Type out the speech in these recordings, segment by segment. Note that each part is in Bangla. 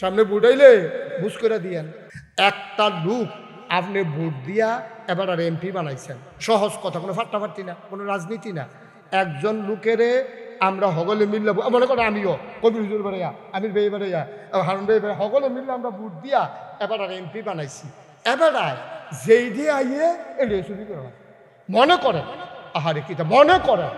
সামনে বুটাইলে বুঝ করে দিয়েন। একটা লোক আপনি ভোট দিয়া এবার আর এমপি বানাইছেন। সহজ কথা কোনো ফাট্টাফাট্টি না কোনো রাজনীতি না। একজন লোকেরে আমরা হগলে মিললে মনে করো আমিও কবির বেড়াইয়া আমির বেয়ে বেড়াইয়া হারুন বেয়ে বেড়া হগলে মিললে আমরা ভোট দিয়া এবার আর এমপি বানাইছি। এবার আর যেই দিয়ে আইয়ে এটা চুরি করা। মনে করে? আহারে কিতা মনে করে?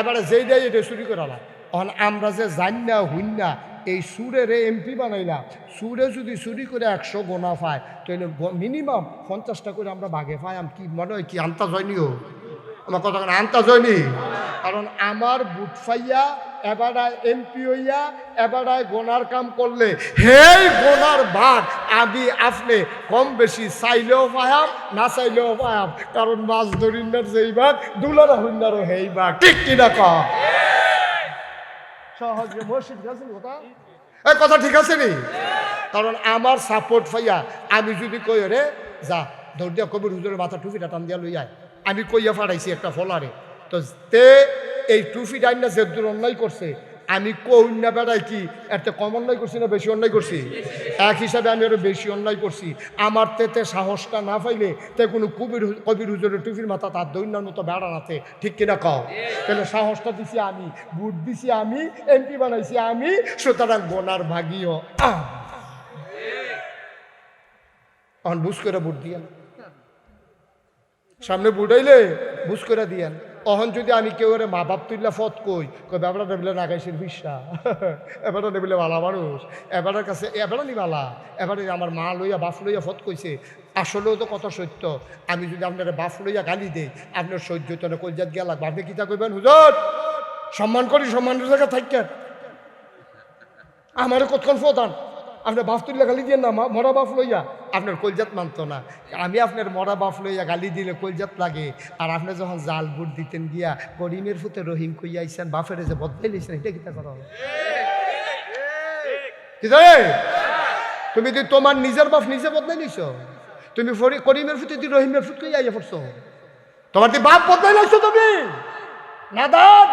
এবারে যেই দেয় এটা চুরি করা এখন আমরা যে জানি না হুইন না এই সুরের এমপি বানাইলাম সুরে যদি চুরি করে একশো গোনা পায়, তাহলে মিনিমাম পঞ্চাশটা করে আমরা বাঘে পাই, আম কি মনে হয় কি আন্তা জয়নিও আমার কথা কেন, আন্তা জয়নি? কারণ আমার বুট ফাইয়া এবারায় এমপি হইয়া এবারায় গোনার কাম করলে, হেই গোনার ভাগ আমি আপনি কম বেশি চাইলেও পায়াম না চাইলেও পায়াম কারণ মাছ ধরিনার যেই ভাগ দুলারা হইনারও হেই ভাগ ঠিক কিনা ক সহজে মসজিদ গেছেন কথা এ কথা ঠিক আছে নি? কারণ আমার সাপোর্ট পাইয়া আমি যদি কই, রে, যা, ধর দিয়া কবির হুজুরের মাথা টুপিটা টান দিয়া লই আমি কইয়া ফাড়াইছি একটা ফলারে। তো তে এই টুপি ডাইন না যে অন্যায় করছে। আমি কই না বেড়াই কি? একটা কম অন্যায় করছি না বেশি অন্যায় করছি? এক হিসাবে আমি আরও বেশি অন্যায় করছি। আমার তেতে সাহসটা না পাইলে তে কোনো কবির কবির হুজুরের টুপির মাথা তার দৈন্যার মতো বেড়া নাতে ঠিক কিনা কও? তাহলে সাহসটা দিছি আমি, বুট দিছি আমি, এমপি বানাইছি আমি, সুতরাং গোনার ভাগিও। এখন বুঝ করে বুট দিয়েন। সামনে বুড়াইলে বুঝ করে দিয়েন। অহন যদি আমি কেউ রে মা বাপ তুললে ফত কই কই ব্যাপারটা নেবিলে নাগাইছেন বিশ্বা এবারটা নেবিলে বালা মানুষ। এবারের কাছে এবারও নি বালা এবারে আমার মা লইয়া, বাপ লইয়া ফত কইছে, আসলেও তো কত সত্য। আমি যদি আপনার বাপ লইয়া গালি দেই, আপনার সহ্য তো কলজাত গিয়া লাগবে। আপনি কিতা কইবেন, হুজুর? সম্মান করি, সম্মানের জায়গা থাকেন আমারও কতক্ষণ ফতান আপনার বাপ তুললে গালি দিয়ে না মরা বাপ লইয়া? আপনার কলজাত মানতো না। আমি আপনার মরা বাপ লইয়া গালি দিলে কলজাত লাগে। আর আপনি যখন জাল বুট দিতেন গিয়া, করিমের ফুতে রহিম কইয়া আইসেন বাপের যে বদলাই লইছেন এটা কিতা করা হবে? তুমি কি তোমার নিজের বাপ নিজে বদলাই লইছ তুমি করিমের ফুতে তুই রহিমের ফুট কইয়া আইয়া পড়ছো? তোমার তুই বাপ বদলাই লইছো তুমি? নাদান!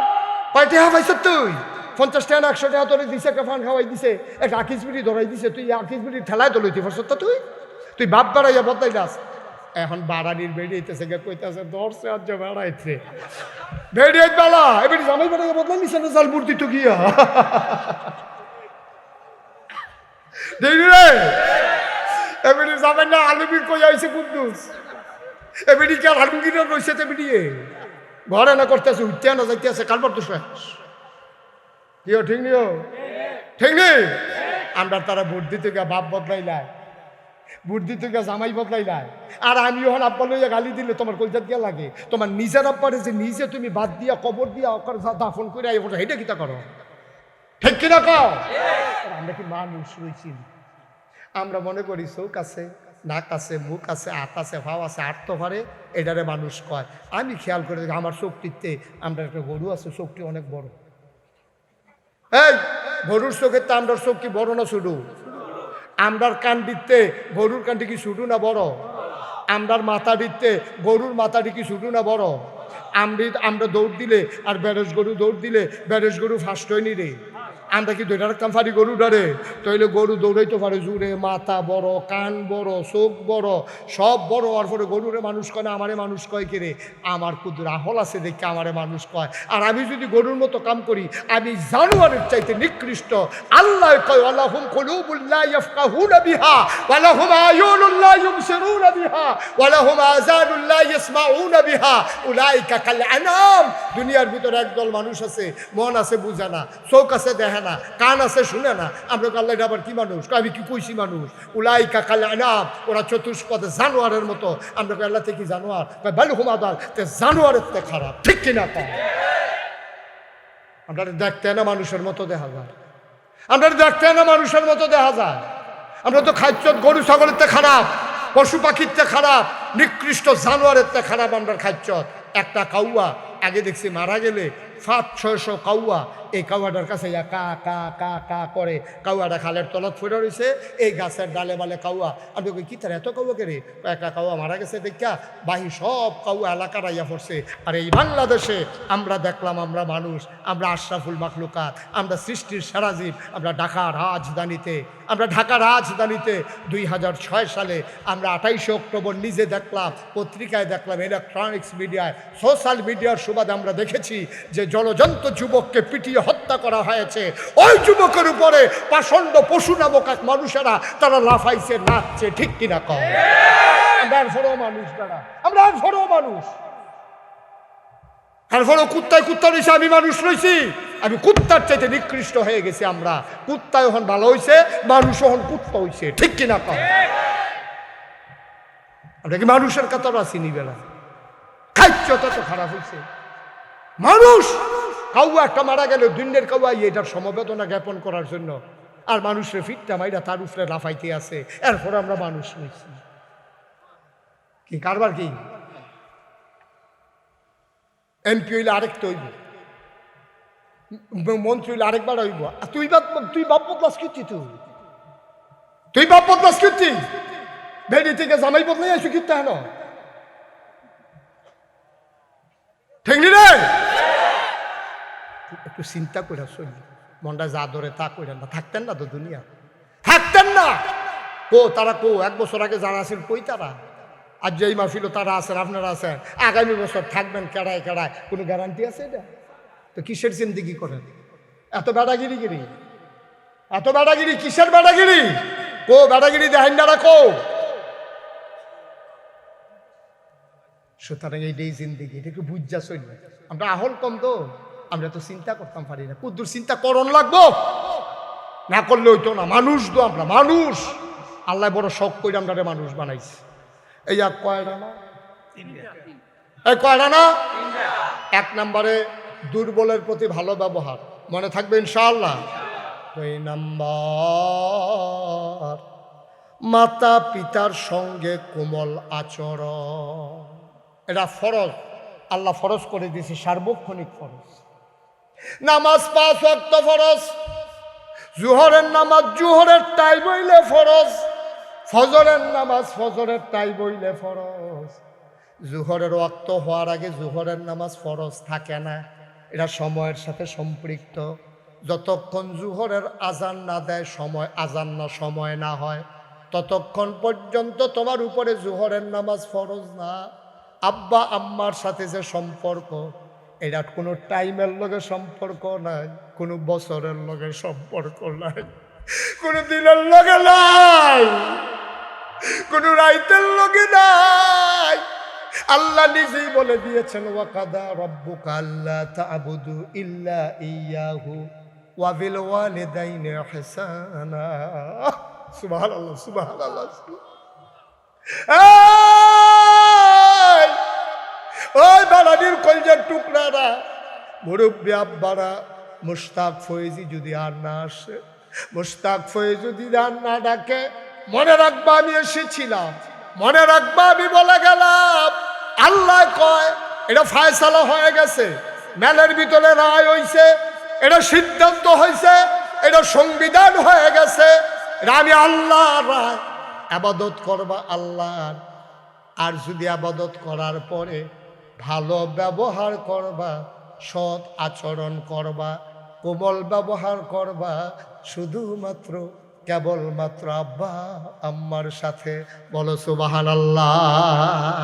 কয় টাকা পাইছ তুই? পঞ্চাশ টাকা একশো টাকা তোরে দিছে, একটা ফান খাওয়াই দিছে, একটা আকিস বিড়ি ধরাই দিছে, তুই আকিস বিড়ি ঠেলায় তো লইতে পারছ তো তুই। তুই বাপ বাড়াইয়া বদলাই দাস এখন বাড়ানির বেরিয়েছে গে কইতেছে, ধরছে আজ বেড়াইছে। বেরিয়ে বেলা এবারে জামাই বেড়াইয়া বদলাই নিছে না জাল মূর্তি তো গিয়া। দেখি রে। এবারে জামাই না আলুবির কই আইছে কুদ্দুস। এবারে কি আর আলমগীর রয়েছে তে বেরিয়ে ঘরে না করতেছে, উঠতে না যাইতেছে, কালবার তো শেষ। কিও ঠিক নিও? ঠিক নেই আমরা তারা ভোট দিতে গিয়ে বাপ বদলাইলাই ভোট দিতে গিয়ে জামাই বদলাইলাই আর আমি যখন আব্বা লইয়া গালি দিলে তোমার কলজাত গিয়া লাগে। তোমার নিজের আব্বারে যে নিজে তুমি বাদ দিয়া, কবর দিয়া ওখানে দাফন করে আই ওটা হেঁটে কিতা করো? ঠিক কিনা কও? আমরা কি মানুষ রয়েছি আমরা মনে করি চোখ আছে, নাক আছে, মুখ আছে, হাত আছে ভাও আছে তো পারে, এটারে মানুষ কয়। আমি খেয়াল করে আমার শক্তিতে আমরা একটা গরু আছে, শক্তি অনেক বড়। এই ভরুর চোখের তো চোখ কি বড় না ছোট? আমরার কান দিতে গরুর কানটি কি ছোট না বড়? আমরার মাথা দিতে গরুর মাথাটি কি ছোট না বড়? আমরা দৌড় দিলে আর ব্যারেজ গরু দৌড় দিলে ব্যারেজ গরু ফার্স্ট হয়নি রে। আমরা কি দুইটা রাখতাম পারি গরু ডারে তাইলে গরু দৌড়াইতে পারে জুড়ে, মাথা বড়, কান বড়, চোখ বড়, সব বড় হওয়ার পরে গরুরে মানুষ কয়, না, আমারে মানুষ কয় কে রে? আমার কুদ রাহল আছে দেখে আমারে মানুষ কয়। আর আমি যদি গরুর মতো কাম করি, আমি জানোয়ারের চাইতে নিকৃষ্ট। আল্লাহ কয় আল্লাহুম কুলুবুল্লাহ ইয়াফকাহুনা বিহা, ওয়ালাহুম আয়ুনুল্লাহ ইউবসিরুনা বিহা, ওয়ালাহুম আযানুল্লাহ ইয়াসমাউনা বিহা। উলাইকা কাল আনাম। দুনিয়ার ভিতরে একদল মানুষ আছে, মন আছে বুঝে না, চোখ আছে দেখে না, কান আছে, শুনে না। আমরা কাল্লা এটা আবার কি মানুষ? আমি কি কইছি মানুষ? উলাইকা কাল আনাম। ওরা চতুষ্পদে জানোয়ারের মতো। আমরা আল্লাহ থেকে জানোয়ার? বালুহুম আদাল, তে জানোয়ারের তে খারাপ। ঠিক কিনা কয় আমরা দেখতে না মানুষের মতো দেখা যায়। আমরা দেখতে না মানুষের মতো দেখা যায়। আমরা তো খাদ্য গরু, ছাগলের তে খারাপ, পশু পাখির তে খারাপ, নিকৃষ্ট জানোয়ারের তে খারাপ আমরা খাদ্য একটা কাউয়া, আগে দেখছি মারা গেলে পাঁচ ছয়শো কাউয়া। এই কাউয়াটার কাছে ইয়া কা কা কা কা করে। কাউয়াটা খালের তলত ফুটে রয়েছে এই গাছের ডালে বালে কাউয়া। আমি কই কি তার এত কাউয়া রে? একা কাউয়া মারা গেছে দেখা বাহি সব কাউয়া এলাকার আইয়া পড়ছে। আর এই বাংলাদেশে আমরা দেখলাম, আমরা মানুষ, আমরা আশরাফুল মাখলুকাত, আমরা সৃষ্টির সারাজীব আমরা ঢাকা রাজধানীতে, আমরা ঢাকা রাজধানীতে দুই হাজার ছয় সালে আমরা আঠাইশে অক্টোবর নিজে দেখলাম, পত্রিকায় দেখলাম ইলেকট্রনিক্স মিডিয়ায় সোশ্যাল মিডিয়ার সুবাদে আমরা দেখেছি যে জলজন্ত যুবককে পিটিয়ে হত্যা করা হয়েছে। ওই যুবকের উপরে পাষণ্ড পশু নামক মানুষেরা তারা লাফাইছে, নাচছে, ঠিক কিনা কম আমরা আর মানুষ তারপরে কুত্তায় কুত্তা রয়েছে আমি মানুষ রয়েছি আমি কুত্তার চাইতে নিকৃষ্ট হয়ে গেছি আমরা। কুত্তা এখন ভালো হয়েছে মানুষ এখন কুত্তা হয়েছে ঠিক কিনা কম আমরা কি মানুষের কাতর আছি নিবেলা খাইছ, তত খারাপ হয়েছে মানুষ! কাউয়া একটা মারা গেল দুনিয়ার কাউয়া, এটার সমবেদনা জ্ঞাপন করার জন্য। আর মানুষের ফিটটা মাইরা তার উপরে লাফাইতে আছে। এরপর আমরা মানুষ হয়েছি কি, কারবার কি? এমপি হইলে আরেকটা হইব। মন্ত্রী হইলে আরেকবার হইব। তুই বাপ তুই বাপ বদলাস করছি তুই? তুই বাপ বদলাস করছি ভেড়ি থেকে জামাই বদলাই আসি কিন্তু হেন ঠিক রে! একটু চিন্তা করে চলি মনটা যা ধরে তা করে না, থাকতেন না তো দুনিয়া। থাকতেন না! কো, তারা কো, এক বছর আগে যারা আছেন কই তারা? আর যেই মাহফিল তারা আছেন, আপনারা আছেন, আগামী বছর থাকবেন কেড়ায় কেড়ায়, কোনো গ্যারান্টি আছে এটা? তো কিসের জিন্দিগি করেন? এত বেড়াগিরি গিরি এত বেড়াগিরি কিসের বেড়াগিরি কো বেড়াগিরি দেখেন না কো! সুতরাং এইটাই জিন্দিগি এটা একটু বুঝা চলবে। আমরা আহল কম তো। আমরা তো চিন্তা করতাম পারি না কুদ্দুর চিন্তা করণ লাগবো। না করলে হইতো না। মানুষ তো আমরা মানুষ। আল্লাহ বড় শখ করে আমরা মানুষ বানাইছি। এই এক কয়টা না? এই কয়টা না? এক নম্বরে দুর্বলের প্রতি ভালো ব্যবহার। মনে থাকবে ইনশাআল্লাহ? দুই নাম্বার। মাতা পিতার সঙ্গে কোমল আচরণ। এটা ফরজ। আল্লাহ ফরজ করে দিয়েছে সার্বক্ষণিক ফরজ। নামাজ পাঁচ অক্ত ফরজ। জুহরের নামাজ জুহরের টাই বইলে ফরজ। ফজরের নামাজ ফজরের টাই বইলে ফরজ। জুহরের অক্ত হওয়ার আগে জুহরের নামাজ ফরজ থাকে না। এটা সময়ের সাথে সম্পৃক্ত। যতক্ষণ জুহরের আজান না দেয়, সময় আজান না, সময় না হয়, ততক্ষণ পর্যন্ত তোমার উপরে জুহরের নামাজ ফরজ না। আব্বা, আম্মার সাথে যে সম্পর্ক এটা কোনো টাইমের লগে সম্পর্ক নাই, কোনো বছরের লগে সম্পর্ক নাই, কোনো দিনের লগে নাই, কোনো রাইতের লগে নাই। আল্লাহ নিজেই বলে দিয়েছেন, ওয়াকাদা রব্বুকা আল্লাহ তা'বুদু ইল্লা ইয়াহু ওয়া বিল ওয়ালিদাইনি ইহসানা। সুবহানাল্লাহ সুবহানাল্লাহ! ওই বাড়ানির কলজার টুকরারা। মুরব্বী আব্বারা মুস্তাক ফয়েজি যদি আর না আসে মুস্তাক ফয়েজ যদি আর না ডাকে, মনে রাখবা আমি এসেছিলাম, মনে রাখবা আমি বলে গেলাম। আল্লাহ কয়, এটা ফায়সালা হয়ে গেছে, মেলের ভিতরে রায় হইছে, এটা সিদ্ধান্ত হয়েছে এটা সংবিধান হয়ে গেছে। আমি আল্লাহ রায়। আবাদত করবা আল্লাহর। আর যদি আবাদত করার পরে ভালো ব্যবহার করবা, সৎ আচরণ করবা, কোমল ব্যবহার করবা, শুধুমাত্র কেবলমাত্র আব্বা, আম্মার সাথে। বলো সুবাহান আল্লাহ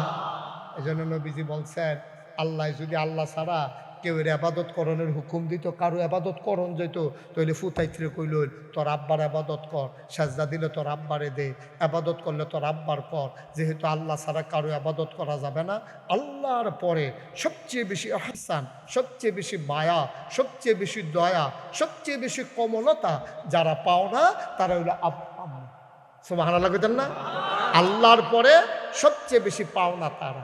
এই জন্য নবীজি বলছেন, আল্লাহ যদি আল্লাহ ছাড়া কেউ এর আবাদত করণের হুকুম দিত, কারও আবাদত করণ যেত তৈলে ফুতাইত্রে কইল, তোর আব্বার আবাদত কর, সাজদা দিলে তোর আব্বারে দে, আবাদত করলে তোর আব্বার কর, যেহেতু আল্লাহ ছাড়া কারও আবাদত করা যাবে না। আল্লাহর পরে সবচেয়ে বেশি আহসান, সবচেয়ে বেশি মায়া, সবচেয়ে বেশি দয়া, সবচেয়ে বেশি কমলতা যারা পাও না, তারা হইল আব্বা সুবাহ না? আল্লাহর পরে সবচেয়ে বেশি পাওনা তারা।